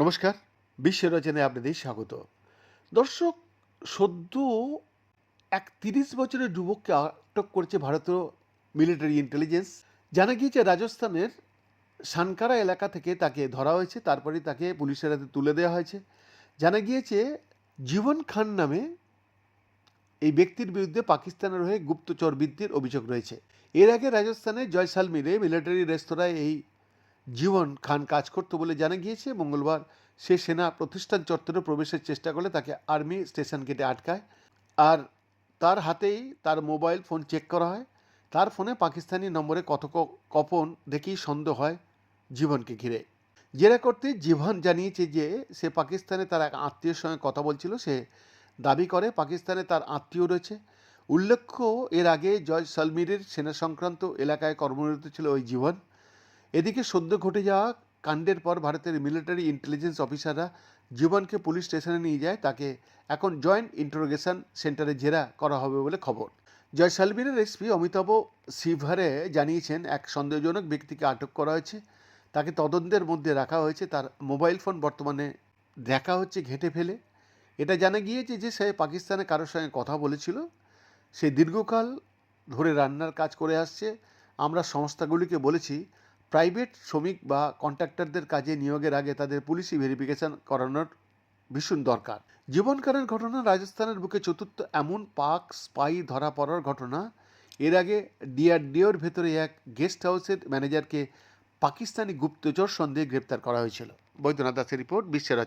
নমস্কার বিশ্ব রচনায় আপনাদের স্বাগত। দর্শক, সদ্য এক তিরিশ বছরের যুবককে আটক করেছে ভারতীয় মিলিটারি ইন্টেলিজেন্স জানা গিয়েছে, রাজস্থানের সানকারা এলাকা থেকে তাকে ধরা হয়েছে তারপরে তাকে পুলিশের হাতে তুলে দেওয়া হয়েছে। জানা গিয়েছে, জীবন খান নামে এই ব্যক্তির বিরুদ্ধে পাকিস্তানের হয়ে গুপ্তচর বৃত্তির অভিযোগ রয়েছে। এর আগে রাজস্থানের জয়সালমীরে মিলিটারি রেস্তোরাঁয় এই জীবন খান কাজ করতো বলে জানা গিয়েছে। মঙ্গলবার সে সেনা প্রতিষ্ঠান চত্বরে প্রবেশের চেষ্টা করলে তাকে আর্মি স্টেশন গেটে আটকায়। আর তার হাতেই তার মোবাইল ফোন চেক করা হয়। তার ফোনে পাকিস্তানি নম্বরে কত কপন দেখেই সন্দেহ হয় জীবনকে ঘিরে। জেরা করতে জীবন জানিয়েছে যে সে পাকিস্তানে তার এক আত্মীয়ের সঙ্গে কথা বলছিল। সে দাবি করে পাকিস্তানে তার আত্মীয় রয়েছে। উল্লেখ্য, এর আগে জয় সালমিরের সেনা সংক্রান্ত এলাকায় কর্মরত ছিল ওই জীবন। এদিকে সদ্য ঘটে যাওয়া, কাণ্ডের পর ভারতের মিলিটারি ইন্টেলিজেন্স অফিসাররা জীবনকে পুলিশ স্টেশনে নিয়ে যায়। তাকে এখন জয়েন্ট ইন্টারোগেশন সেন্টারে জেরা করা হবে বলে খবর। জয়সালমীরের এসপি অমিতাভ সিভারে জানিয়েছেন, এক সন্দেহজনক ব্যক্তিকে আটক করা হয়েছে। তাকে তদন্তের মধ্যে রাখা হয়েছে। তার মোবাইল ফোন বর্তমানে দেখা হচ্ছে ঘেঁটে ফেলে। এটা জানা গিয়েছে যে সে পাকিস্তানে কারোর সঙ্গে কথা বলেছিল। সে দীর্ঘকাল ধরে রান্নার কাজ করে আসছে। আমরা সংস্থাগুলিকে বলেছি, প্রাইভেট শ্রমিক বা কন্ট্রাক্টরদের কাজে নিয়োগের আগে তাদের পুলিশি ভেরিফিকেশন করানোর ভীষণ দরকার। জীবনকারের ঘটনা রাজস্থানের বুকে চতুর্থ এমন পাক স্পাই ধরা পড়ার ঘটনা। এর আগে ডিআরডিওর ভেতরে এক গেস্ট হাউসের ম্যানেজারকে পাকিস্তানি গুপ্তচর সন্দেহে গ্রেপ্তার করা হয়েছিল। বৈদ্যনাথ দাসের রিপোর্ট, বিশ্বের